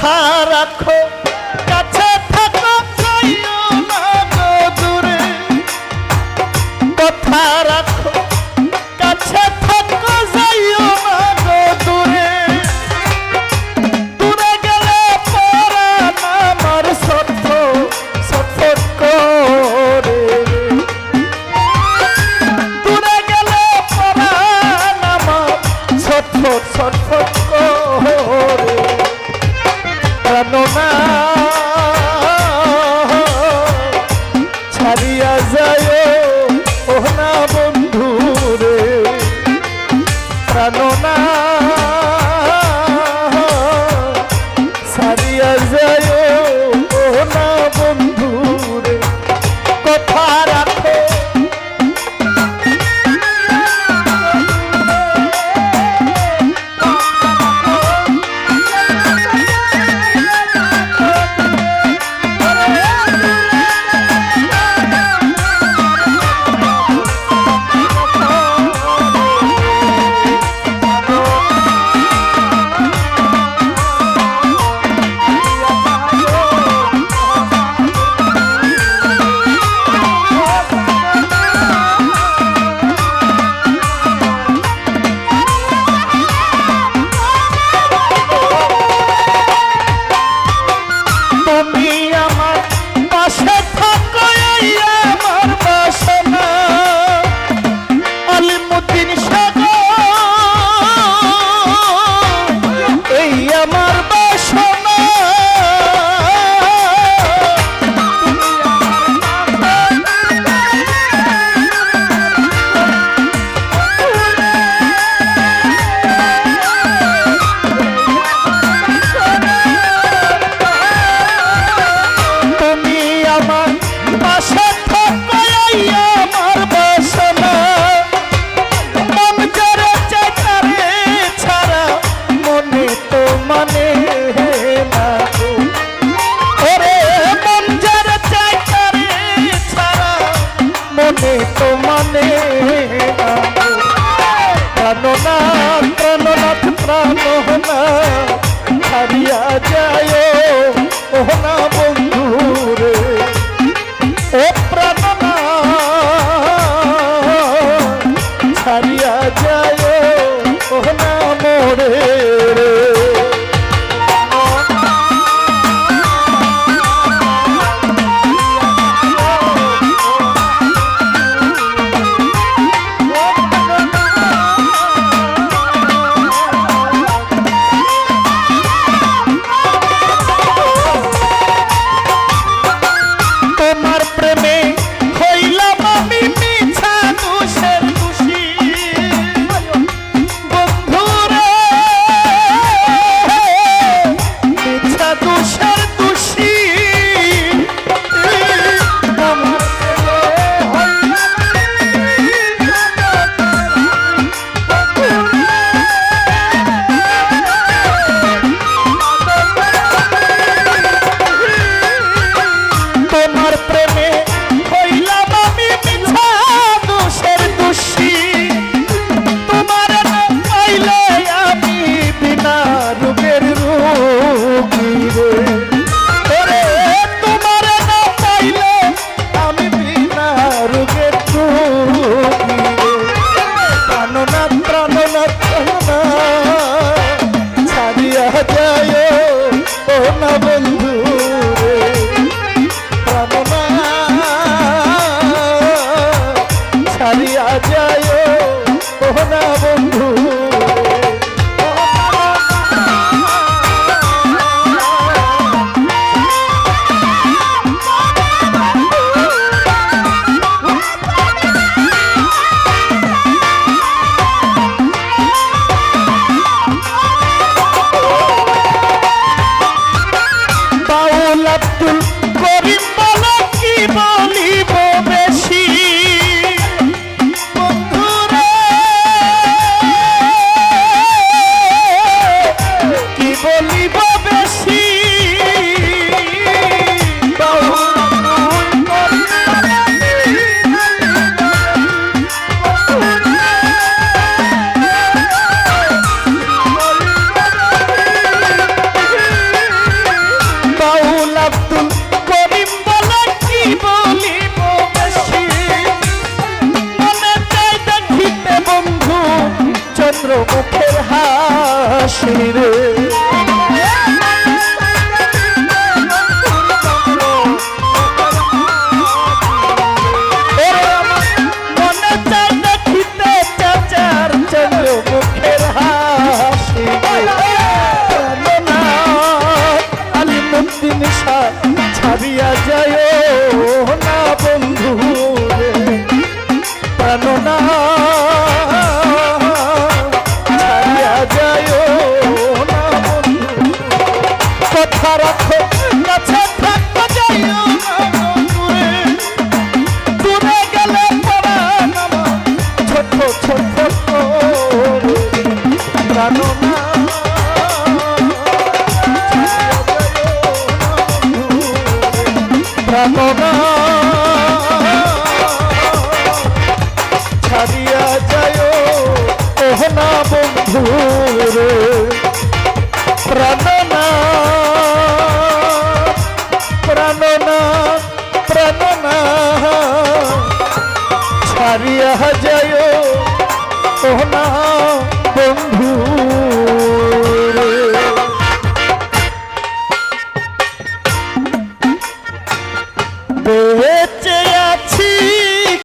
কথা রাখো কাছে থাকো চাইও না দূরে। কথা রাখো না হারিয়া যায়। ও না আশা রাখো কাছে থাকতে যাই দূরে গেলে ছোট ছোট জানো না জানো না। যায় ও না বন্ধু রে।